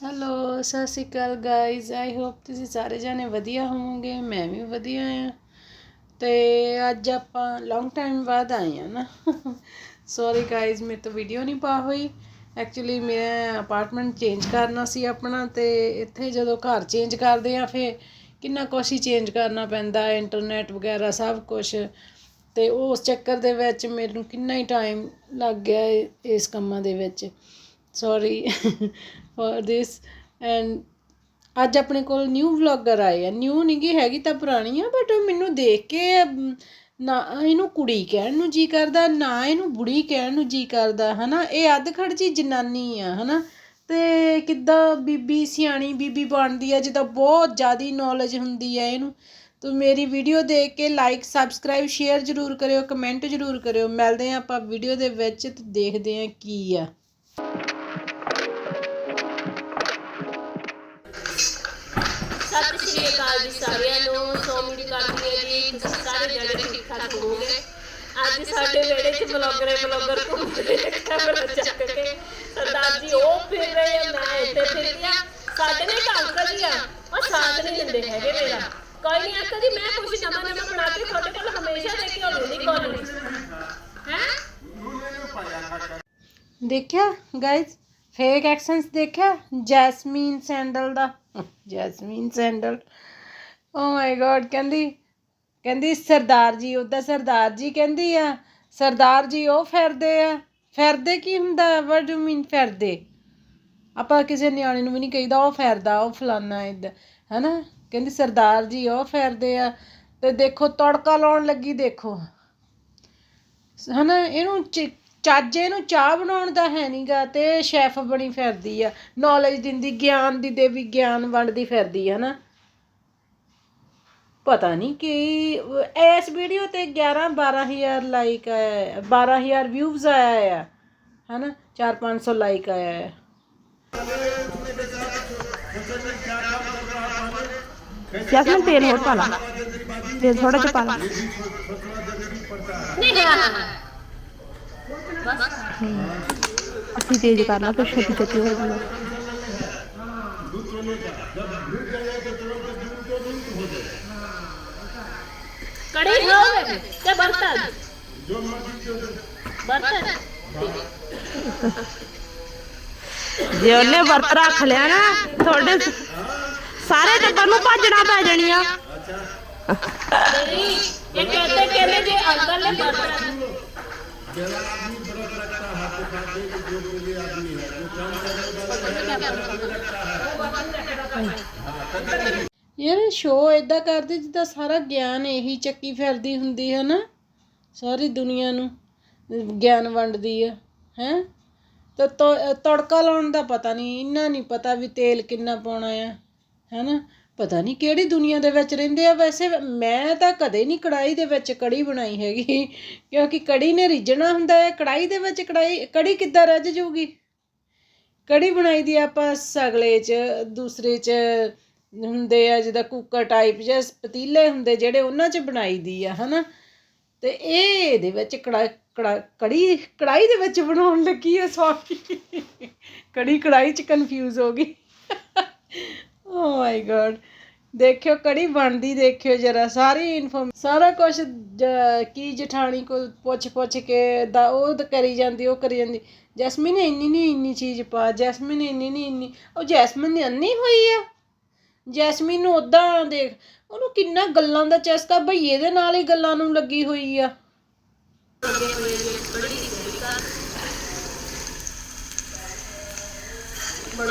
Hello, ਸਤਿ ਸ਼੍ਰੀ ਅਕਾਲ guys I hope ਤੁਸੀਂ ਸਾਰੇ ਜਾਣੇ ਵਧੀਆ ਹੋਵੋਗੇ, ਮੈਂ ਵੀ ਵਧੀਆ ਆ ਤੇ ਅੱਜ ਆਪਾਂ ਲੌਂਗ ਟਾਈਮ ਬਾਅਦ ਆਏ ਆ ਨਾ। ਸੌਰੀ ਗਾਇਜ਼ ਮੇਰੇ ਤੋਂ ਵੀਡੀਓ ਨਹੀਂ ਪਾ ਹੋਈ। ਐਕਚੁਅਲੀ ਮੈਂ ਅਪਾਰਟਮੈਂਟ ਚੇਂਜ ਕਰਨਾ ਸੀ ਆਪਣਾ ਤੇ ਇੱਥੇ ਜਦੋਂ ਘਰ ਚੇਂਜ ਕਰਦੇ ਆ ਫੇ ਕਿੰਨਾ ਕੁਛ ਹੀ ਚੇਂਜ ਕਰਨਾ ਪੈਂਦਾ ਇੰਟਰਨੈਟ ਵਗੈਰਾ ਸਭ ਕੁਝ ਤੇ ਉਸ ਚੱਕਰ ਦੇ ਵਿੱਚ ਮੈਨੂੰ ਕਿੰਨਾ ਹੀ ਟਾਈਮ ਲੱਗ ਗਿਆ ਇਸ ਕੰਮਾਂ ਦੇ ਵਿੱਚ। ਸੌਰੀ ਫॉर ਦਿਸ ਐਂਡ ਅੱਜ ਆਪਣੇ ਕੋਲ ਨਿਊ ਵਲੌਗਰ ਆਏ ਆ। ਨਿਊ ਨਹੀਂ ਹੈਗੀ ਤਾਂ ਪੁਰਾਣੀ ਆ ਬਟ ਮੈਨੂੰ ਦੇਖ ਕੇ ਨਾ, ਇਹਨੂੰ ਕੁੜੀ ਕਹਿਣ ਨੂੰ ਜੀ ਕਰਦਾ, ਨਾ ਇਹਨੂੰ ਬੁੜੀ ਕਹਿਣ ਨੂੰ ਜੀ ਕਰਦਾ, ਹਨਾ? ਇਹ ਅੱਧ ਖੜਜੀ ਜਨਾਨੀ ਆ, ਹਨਾ? ਤੇ ਕਿੱਦਾਂ ਬੀਬੀ, ਸਿਆਣੀ ਬੀਬੀ ਬਣਦੀ ਆ ਜਿੱਦਾਂ ਬਹੁਤ ਜ਼ਿਆਦੀ ਨੌਲੇਜ ਹੁੰਦੀ ਆ ਇਹਨੂੰ। ਤੋ ਮੇਰੀ ਵੀਡੀਓ ਦੇਖ ਕੇ ਲਾਈਕ ਸਬਸਕ੍ਰਾਈਬ ਸ਼ੇਅਰ ਜ਼ਰੂਰ ਕਰਿਓ ਕਮੈਂਟ ਜ਼ਰੂਰ ਕਰਿਓ। ਮਿਲਦੇ ਆ ਆਪਾਂ ਵੀਡੀਓ ਦੇ ਵਿੱਚ ਤੇ ਦੇਖਦੇ ਆ ਕੀ ਆ। ਸ਼੍ਰੀ ਅਕਾਲ ਜੀ ਸਾਰਿਆਂ ਨੂੰ ਸੋ ਉਮੀਦ ਕਰਦੀ ਹਾਂ ਜੀ ਤੁਸੀਂ ਸਾਰੇ ਜਣੇ ਠੀਕ ਠਾਕ ਹੋਵੋਗੇ ਅੱਜ ਸਾਡੇ ਵਿਹੜੇ 'ਚ ਬਲੌਗਰ ਬਲੌਗਰ ਘੁੰਮ ਰਹੇ ਨੇ ਕੈਮਰਾ ਚੱਕ ਕੇ ਸਰਦਾਰ ਜੀ ਉਹ ਫਿਰ ਰਹੇ ਆ ਮੈਂ ਇੱਥੇ ਫਿਰਦੀ ਆ ਸਾਡੇ ਨੇ ਇੱਕ ਅੰਕਲ ਜੀ ਆ ਉਹ ਸਾਥ ਨਹੀਂ ਦਿੰਦੇ ਹੈਗੇ ਮੇਰਾ ਕੋਈ ਨਹੀਂ ਅੰਕਲ ਜੀ ਮੈਂ ਕੁਝ ਨਵਾਂ ਨਵਾਂ ਬਣਾ ਕੇ ਤੁਹਾਡੇ ਕੋਲ ਹਮੇਸ਼ਾ ਲੈ ਕੇ ਆਉਂਦੀ ਕੋਲ ਹੈ? ਦੇਖਿਆ ਗਾਇਜ਼ ਫੇਕ ਐਕਸੈਂਸ ਦੇਖਿਆ? Jasmine sandal the. Jasmine sandal. Oh my god ਕਹਿੰਦੀ ਕਹਿੰਦੀ ਸਰਦਾਰ ਜੀ ਉਹਦਾ ਸਰਦਾਰ ਜੀ ਕਹਿੰਦੀ ਆ, ਸਰਦਾਰ ਜੀ ਉਹ ਫਿਰਦੇ ਆ। ਫਿਰਦੇ ਕੀ ਹੁੰਦਾ? ਵਾਟ ਡੂ ਮੀਨ ਫਿਰਦੇ? ਆਪਾਂ ਕਿਸੇ ਨਿਆਣੇ ਨੂੰ ਵੀ ਨਹੀਂ ਕਹੀਦਾ, ਉਹ ਫਿਰਦਾ, ਉਹ ਫਲਾਨਾ ਇਦਾਂ ਹੈਨਾ? ਕਹਿੰਦੀ ਸਰਦਾਰ ਜੀ ਉਹ ਫਿਰਦੇ ਆ, ਤੇ ਦੇਖੋ ਤੜਕਾ ਲਾਉਣ ਲੱਗੀ, ਦੇਖੋ। ਹਨਾ, ਇਹਨੂੰ ਚ- ਚੱਜ ਇਹਨੂੰ ਚਾਹ ਬਣਾਉਣ ਦਾ ਹੈ ਨਹੀਂਗਾ ਤੇ ਸ਼ੈਫ ਬਣੀ ਫਿਰਦੀ ਆ ਨੌਲੇਜ ਦਿੰਦੀ ਗਿਆਨ ਦੀ ਦੇਵੀ ਗਿਆਨ ਵੰਡਦੀ ਫਿਰਦੀ ਆ ਹਨਾ। ਪਤਾ ਨਹੀਂ ਕਿ ਇਸ ਵੀਡੀਓ ਤੇ 11 12000 ਲਾਈਕ ਆਇਆ 12000 ਵਿਊਜ਼ ਆਇਆ ਆ ਹਨਾ 4-500 ਲਾਈਕ ਆਇਆ ਹੈ। ਜੈਸਮੀਨ ਤੇਲ ਹੋਰ ਪਾ ਲਾ। ਤੇਲ ਥੋੜਾ ਜਿਹਾ ਪਾ ਲਾ। ਨਹੀਂ ਹੈ ਅੱਛੀ ਤੇਜ਼ ਕਰ ਲਾ ਫਿਰ ਛੇਤੀ ਛੇਤੀ ਹੋ ਜਾਊਗਾ ਕੜੀ ਖਾਓਗੇ ਤੇ ਬਰਤਨ ਬਰਤਨ ਜੇ ਉਹਨੇ ਵਰਤ ਰੱਖ ਲਿਆ ਨਾ ਤੁਹਾਡੇ ਸ- ਸਾਰੇ ਟੱਬਰ ਨੂੰ ਭੱਜਣਾ ਪੈ ਜਾਣੀ ਆ ਨਹੀਂ ਇਹ ਕਹਿੰਦੇ ਕਹਿੰਦੇ ਜੇ ਅੰਕਲ ਨੇ ਬਰਤਨ ਯਾਰ ਸ਼ੋ ਇਦਾਂ ਕਰਦੀ ਜਿੱਦਾਂ ਸਾਰਾ ਗਿਆਨ ਇਹੀ ਚੱਕੀ ਫਿਰਦੀ ਹੁੰਦੀ ਹੈ ਨਾ, ਸਾਰੀ ਦੁਨੀਆ ਨੂੰ, ਗਿਆਨ ਵੰਡਦੀ ਆ, ਹੈ? ਤਾਂ ਤੋ- ਤੜਕਾ ਲਾਉਣ ਦਾ ਪਤਾ ਨਹੀਂ, ਇੰਨਾ ਨਹੀਂ ਪਤਾ ਵੀ ਤੇਲ ਕਿੰਨਾ ਪਾਉਣਾ ਆ, ਹੈਨਾ? ਪਤਾ ਨਹੀਂ ਕਿਹੜੀ ਦੁਨੀਆ ਦੇ ਵਿੱਚ ਰਹਿੰਦੇ ਆ। ਵੈਸੇ ਮੈਂ ਤਾਂ ਕਦੇ ਨਹੀਂ ਕੜਾਈ ਦੇ ਵਿੱਚ ਕੜੀ ਬਣਾਈ ਹੈਗੀ। ਕਿਉਂਕਿ ਕੜੀ ਨੇ ਰਿੱਝਣਾ ਹੁੰਦਾ ਹੈ। ਕੜਾਈ ਦੇ ਵਿੱਚ ਕੜਾਈ ਕੜੀ ਕਿੱਦਾਂ ਰੱਜ ਜਾਊਗੀ ਕੜੀ ਬਣਾਈ ਦੀ ਆਪਾਂ ਸਗਲੇ 'ਚ, ਦੂਸਰੇ 'ਚ ਹੁੰਦੇ ਆ, ਜਿੱਦਾਂ ਕੁੱਕਰ ਟਾਈਪ ਜਾਂ ਪਤੀਲੇ ਹੁੰਦੇ ਜਿਹੜੇ ਉਹਨਾਂ 'ਚ ਬਣਾਈ ਦੀ ਆ, ਹਨਾ? ਤੇ ਇਹ ਇਹਦੇ ਵਿੱਚ ਕੜਾ ਕੜਾ ਕੜੀ ਕੜਾਈ ਦੇ ਵਿੱਚ ਬਣਾਉਣ ਲੱਗੀ ਆ ਸੌਰੀ ਕੜੀ ਕੜਾਈ 'ਚ ਕਨਫਿਊਜ਼ ਹੋ ਗਈ। ਓ ਮਾਈ ਗॉड ਦੇਖਿਓ ਕੜੀ ਬਣਦੀ ਦੇਖਿਓ ਜਰਾ, ਸਾਰੀ ਇਨਫੋਰਮ ਸਾਰਾ ਕੁਝ ਕੀ ਜਠਾਣੀ ਕੋ ਪੁੱਛ ਪੁੱਛ ਕੇ ਦਾ ਉਹ ਤਾਂ ਕਰੀ ਜਾਂਦੀ, ਉਹ ਕਰੀ ਜਾਂਦੀ। ਜੈਸਮੀਨ ਨੇ ਇੰਨੀ ਨਹੀਂ ਇੰਨੀ ਚੀਜ਼ ਪਾ, ਜੈਸਮੀਨ ਇੰਨੀ ਨਹੀਂ ਇੰਨੀ। ਉਹ ਜੈਸਮੀਨ ਨੇ ਅੰਨੀ ਹੋਈ ਆ। ਜੈਸਮੀਨ ਨੂੰ ਉਦਾਂ ਦੇਖ ਉਹਨੂੰ ਕਿੰਨਾ ਗੱਲਾਂ ਦਾ ਚਸਕਾ ਭਈਏ ਦੇ ਨਾਲ ਹੀ ਗੱਲਾਂ ਨੂੰ ਲੱਗੀ ਹੋਈ ਆ। ਹੁਣ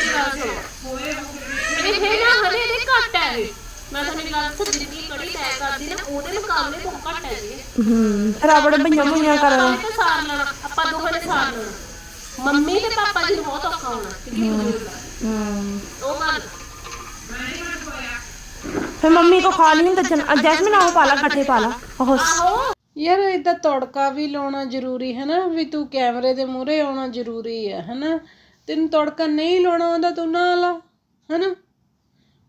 ਦੱਸਾਂ ਜਿੰਨੀ ਕੜੀ ਤੈਅ ਕਰਦੀ ਨਾ ਉਹਦੇ ਮੁਕਾਬਲੇ ਬਹੁਤ ਘੱਟ ਹੈ। ਜੀ ਹੂੰ ਆਪੜੇ ਭਈਆਂ ਭਈਆਂ ਕਰ। ਆਪਾਂ ਨੇ ਸਾਰ ਲੈਣਾ ਆਪਾਂ ਦੋਹਾਂ ਨੇ ਸਾਰ ਲੈਣਾ। ਮੰਮੀ ਤੇ ਪਾਪਾ ਜੀ ਨੂੰ ਬਹੁਤ ਔਖਾ ਹੋਣਾ ਕਿਉਂਕਿ ਹੂੰ। ਉਹ ਗੱਲ ਫਿਰ ਮੰਮੀ ਕੋ ਖਾ ਲਈ ਤਾਂ ਜਨ- ਜੈਸਮੀਨ ਆਓ ਪਾ ਲਾ ਇਕੱਠੇ ਪਾ ਲਾ। ਉਹ ਯਾਰ ਇਦਾਂ ਤੜਕਾ ਵੀ ਲਾਉਣਾ ਜ਼ਰੂਰੀ ਹੈ ਨਾ ਵੀ ਤੂੰ ਕੈਮਰੇ ਦੇ ਮੂਹਰੇ ਆਉਣਾ ਜ਼ਰੂਰੀ ਹੈ ਹਨਾ ਤੈਨੂੰ ਤੜਕਾ ਨਹੀਂ ਲਾਉਣਾ ਆਉਂਦਾ ਤੂੰ ਨਾ ਲਾ ਹਨਾ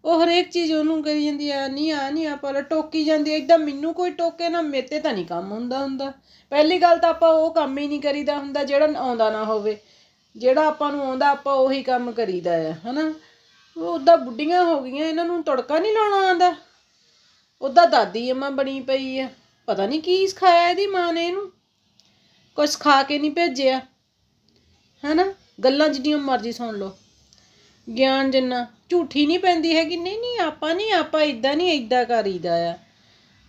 ਉਹ ਹਰੇਕ ਚੀਜ਼ ਉਹਨੂੰ ਕਰੀ ਜਾਂਦੀ ਆ, ਨਹੀਂ ਆ ਨਹੀਂ ਆ ਪਰ ਟੋਕੀ ਜਾਂਦੀ ਐ ਮੈਨੂੰ ਕੋਈ ਟੋਕੇ ਨਾ, ਮੇਰੇ ਤੇ ਤਾਂ ਨਹੀਂ ਕੰਮ ਹੁੰਦਾ ਹੁੰਦਾ। ਪਹਿਲੀ ਗੱਲ ਤਾਂ ਆਪਾਂ ਉਹ ਕੰਮ ਹੀ ਨਹੀਂ ਕਰੀਦਾ ਹੁੰਦਾ ਜਿਹੜਾ ਆਉਂਦਾ ਨਾ ਹੋਵੇ। ਜਿਹੜਾ ਆਪਾਂ ਨੂੰ ਆਉਂਦਾ, ਆਪਾਂ ਉਹੀ ਕੰਮ ਕਰੀਦਾ ਆ, ਹਨਾ? ਉਹ ਉਦਾਂ ਬੁੱਢੀਆਂ ਹੋ ਗਈਆਂ, ਇਹਨਾਂ ਨੂੰ ਤੜਕਾ ਨਹੀਂ ਲਾਉਣਾ ਆਉਂਦਾ। ਉਹਦਾ ਦਾਦੀ ਅੰਮਾ ਬਣੀ ਪਈ ਆ। ਪਤਾ ਨਹੀਂ ਕੀ ਸਿਖਾਇਆ ਇਹਦੀ ਮਾਂ ਨੇ ਇਹਨੂੰ? ਕੁਛ ਖਾ ਕੇ ਨਹੀਂ ਭੇਜਿਆ, ਹੈਨਾ? ਗੱਲਾਂ ਜਿੰਨੀਆਂ ਮਰਜ਼ੀ ਸੁਣ ਲਓ। ਗਿਆਨ ਜਿੰਨਾ ਝੂਠੀ ਨਹੀਂ ਪੈਂਦੀ ਹੈਗੀ ਨਹੀਂ ਨਹੀਂ ਆਪਾਂ ਨਹੀਂ ਆਪਾਂ ਇਦਾਂ ਨਹੀਂ ਇਦਾਂ ਕਰੀਦਾ ਆ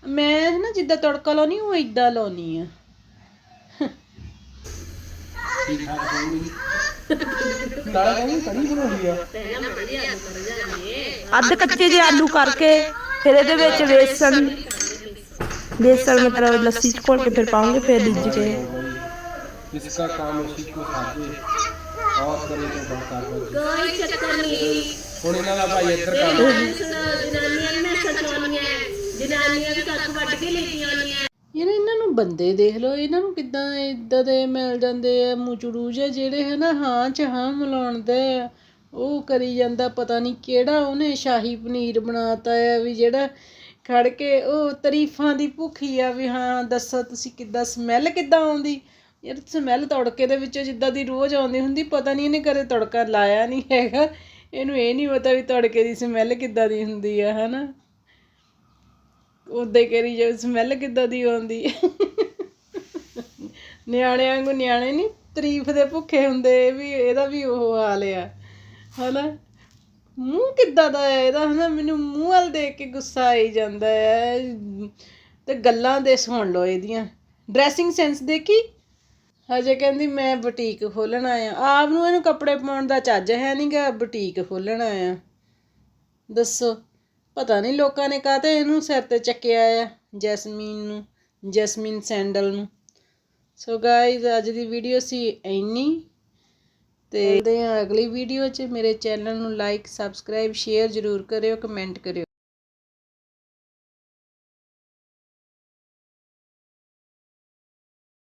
ਮੈਂ ਨਾ ਜਿੱਦਾਂ ਤੜਕਾ ਲਾਉਣੀ ਉਹ ਇਦਾਂ ਲਾਉਣੀ ਆ ਅੱਧ ਕੱਚੇ ਜਿਹੇ ਆਲੂ ਕਰਕੇ ਫਿਰ ਇਹਦੇ ਵਿੱਚ ਵੇਸਣ ਵੇਸਣ ਮਤਲਬ ਲੱਸੀ ਚ ਘੋਲ ਕੇ ਫਿਰ ਪਾਉਂਗੇ ਫਿਰ ਰਿੱਝ ਕੇ इसका काम उसी को खाते ਔਰ ਕਰੇ ਤੋਂ ਬਲਕਾਰ ਕੋਈ ਚੱਕਰ ਨਹੀਂ। ਹੁਣ ਇਹਨਾਂ ਦਾ ਭਾਈ ਇੱਧਰ ਕਰ ਲਓ। ਜਨਾਨੀਆਂ ਨੂੰ ਬੰਦੇ ਦੇਖ ਲਓ ਇਹਨਾਂ ਨੂੰ ਕਿੱਦਾਂ ਇਦਾਂ ਦੇ ਮਿਲ ਜਾਂਦੇ ਆ ਮੁਚੜੂ ਜਿਹੇ ਜਿਹੜੇ ਹੈ ਨਾ ਹਾਂ ਚ ਹਾਂ ਮਿਲਾਉਣ ਦੇ ਉਹ ਕਰੀ ਜਾਂਦਾ ਪਤਾ ਨਹੀਂ ਕਿਹੜਾ ਉਹਨੇ ਸ਼ਾਹੀ ਪਨੀਰ ਬਣਾਤਾ ਆ ਵੀ ਜਿਹੜਾ ਖੜ ਕੇ ਉਹ ਤਾਰੀਫਾਂ ਦੀ ਭੁੱਖੀ ਆ ਵੀ ਹਾਂ ਦੱਸੋ ਤੁਸੀਂ ਕਿੱਦਾਂ ਸਮੈਲ ਕਿੱਦਾਂ ਆਉਂਦੀ। ਯਾਰ ਸਮੈਲ ਤੜਕੇ ਦੇ ਵਿੱਚੋਂ ਜਿੱਦਾਂ ਦੀ ਰੋਜ਼ ਆਉਂਦੀ ਹੁੰਦੀ, ਪਤਾ ਨਹੀਂ ਇਹਨੇ ਕਦੇ ਤੜਕਾ ਲਾਇਆ ਨਹੀਂ ਹੈਗਾ। ਇਹਨੂੰ ਇਹ ਨਹੀਂ ਪਤਾ ਵੀ ਤੜਕੇ ਦੀ ਸਮੈਲ ਕਿੱਦਾਂ ਦੀ ਹੁੰਦੀ ਆ, ਹਨਾ? ਉਦਾਂ ਹੀ ਕਰੀ ਜਾਓ ਸਮੈਲ ਕਿੱਦਾਂ ਦੀ ਆਉਂਦੀ ਹੈ ਨਿਆਣਿਆਂ ਵਾਂਗੂ ਨਿਆਣੇ ਨਹੀਂ ਤਾਰੀਫ ਦੇ ਭੁੱਖੇ ਹੁੰਦੇ, ਇਹ ਵੀ, ਇਹਦਾ ਵੀ ਉਹ ਹਾਲ ਆ, ਹਨਾ? ਮੂੰਹ ਕਿੱਦਾਂ ਦਾ ਹੈ ਇਹਦਾ, ਹਨਾ? ਮੈਨੂੰ ਮੂੰਹ ਵੱਲ ਦੇਖ ਕੇ ਗੁੱਸਾ ਆਈ ਜਾਂਦਾ ਹੈ ਤੇ ਗੱਲਾਂ ਦੇ ਸੁਣ ਲਓ ਇਹਦੀਆਂ। ਡਰੈਸਿੰਗ ਸੈਂਸ ਦੇਖੀ? ਹਜੇ ਕਹਿੰਦੀ ਮੈਂ ਬੁਟੀਕ ਖੋਲਣਾ ਆ ਆਪ ਨੂੰ ਇਹਨੂੰ ਕੱਪੜੇ ਪਾਉਣ ਦਾ ਚੱਜ ਹੈ ਨਹੀਂਗਾ ਬੁਟੀਕ ਖੋਲਣਾ ਆ ਦੱਸੋ, ਪਤਾ ਨਹੀਂ ਲੋਕਾਂ ਨੇ ਕਾਹਤੇ ਇਹਨੂੰ ਸਿਰ ਤੇ ਚੱਕਿਆ ਆ, ਜੈਸਮੀਨ ਨੂੰ, ਜੈਸਮੀਨ ਸੈਂਡਲ ਨੂੰ। ਸੋ ਗਾਇਜ਼ ਅੱਜ ਦੀ ਵੀਡੀਓ ਸੀ ਇੰਨੀ। ਤੇ ਮਿਲਦੇ ਹਾਂ ਅਗਲੀ ਵੀਡੀਓ 'ਚ। ਮੇਰੇ ਚੈਨਲ ਨੂੰ ਲਾਈਕ ਸਬਸਕ੍ਰਾਈਬ ਸ਼ੇਅਰ ਜ਼ਰੂਰ ਕਰਿਓ ਕਮੈਂਟ ਕਰਿਓ।